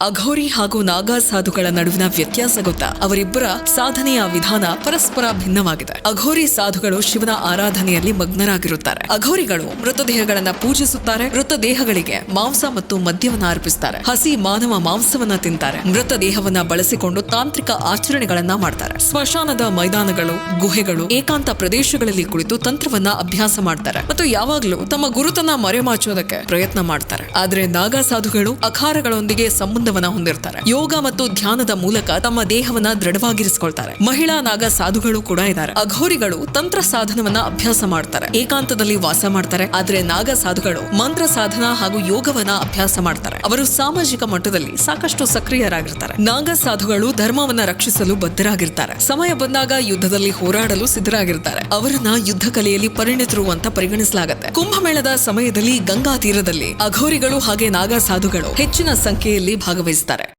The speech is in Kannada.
ಅಘೋರಿ ಹಾಗೂ ನಾಗಾ ಸಾಧುಗಳ ನಡುವಿನ ವ್ಯತ್ಯಾಸ ಗೊತ್ತಾ? ಅವರಿಬ್ಬರ ಸಾಧನೆಯ ವಿಧಾನ ಪರಸ್ಪರ ಭಿನ್ನವಾಗಿದೆ. ಅಘೋರಿ ಸಾಧುಗಳು ಶಿವನ ಆರಾಧನೆಯಲ್ಲಿ ಮಗ್ನರಾಗಿರುತ್ತಾರೆ. ಅಘೋರಿಗಳು ಮೃತದೇಹಗಳನ್ನ ಪೂಜಿಸುತ್ತಾರೆ. ಮೃತದೇಹಗಳಿಗೆ ಮಾಂಸ ಮತ್ತು ಮದ್ಯವನ್ನ ಅರ್ಪಿಸುತ್ತಾರೆ ಹಸಿ ಮಾನವ ಮಾಂಸವನ್ನ ತಿಂತಾರೆ. ಮೃತದೇಹವನ್ನ ಬಳಸಿಕೊಂಡು ತಾಂತ್ರಿಕ ಆಚರಣೆಗಳನ್ನ ಮಾಡ್ತಾರೆ. ಸ್ಮಶಾನದ ಮೈದಾನಗಳು, ಗುಹೆಗಳು, ಏಕಾಂತ ಪ್ರದೇಶಗಳಲ್ಲಿ ಕುಳಿತು ತಂತ್ರವನ್ನ ಅಭ್ಯಾಸ ಮಾಡ್ತಾರೆ ಮತ್ತು ಯಾವಾಗಲೂ ತಮ್ಮ ಗುರುತನ್ನ ಮರೆಮಾಚೋದಕ್ಕೆ ಪ್ರಯತ್ನ ಮಾಡ್ತಾರೆ. ಆದ್ರೆ ನಾಗಾ ಸಾಧುಗಳು ಅಖಾರಗಳೊಂದಿಗೆ ಸಂಬಂಧವನ್ನ ಹೊಂದಿರ್ತಾರೆ. ಯೋಗ ಮತ್ತು ಧ್ಯಾನದ ಮೂಲಕ ತಮ್ಮ ದೇಹವನ್ನ ದೃಢವಾಗಿರಿಸಿಕೊಳ್ತಾರೆ. ಮಹಿಳಾ ನಾಗ ಸಾಧುಗಳು ಕೂಡ ಇದ್ದಾರೆ. ಅಘೋರಿಗಳು ತಂತ್ರ ಸಾಧನವನ್ನ ಅಭ್ಯಾಸ ಮಾಡ್ತಾರೆ. ಏಕಾಂತದಲ್ಲಿ ವಾಸ ಮಾಡ್ತಾರೆ. ಆದ್ರೆ ನಾಗ ಸಾಧುಗಳು ಮಂತ್ರ ಸಾಧನ ಹಾಗೂ ಯೋಗವನ್ನ ಅಭ್ಯಾಸ ಮಾಡ್ತಾರೆ. ಅವರು ಸಾಮಾಜಿಕ ಮಟ್ಟದಲ್ಲಿ ಸಾಕಷ್ಟು ಸಕ್ರಿಯರಾಗಿರ್ತಾರೆ. ನಾಗ ಸಾಧುಗಳು ಧರ್ಮವನ್ನ ರಕ್ಷಿಸಲು ಬದ್ಧರಾಗಿರ್ತಾರೆ. ಸಮಯ ಬಂದಾಗ ಯುದ್ಧದಲ್ಲಿ ಹೋರಾಡಲು ಸಿದ್ಧರಾಗಿರ್ತಾರೆ. ಅವರನ್ನ ಯುದ್ಧ ಕಲೆಯಲ್ಲಿ ಪರಿಣಿತರು ಅಂತ ಪರಿಗಣಿಸಲಾಗುತ್ತೆ. ಕುಂಭಮೇಳದ ಸಮಯದಲ್ಲಿ ಗಂಗಾ ತೀರದಲ್ಲಿ ಅಘೋರಿಗಳು ಹಾಗೆ ನಾಗ ಸಾಧುಗಳು ಹೆಚ್ಚಿನ ಸಂಖ್ಯೆಯಲ್ಲಿ ಭಾಗವಹಿಸುತ್ತಾರೆ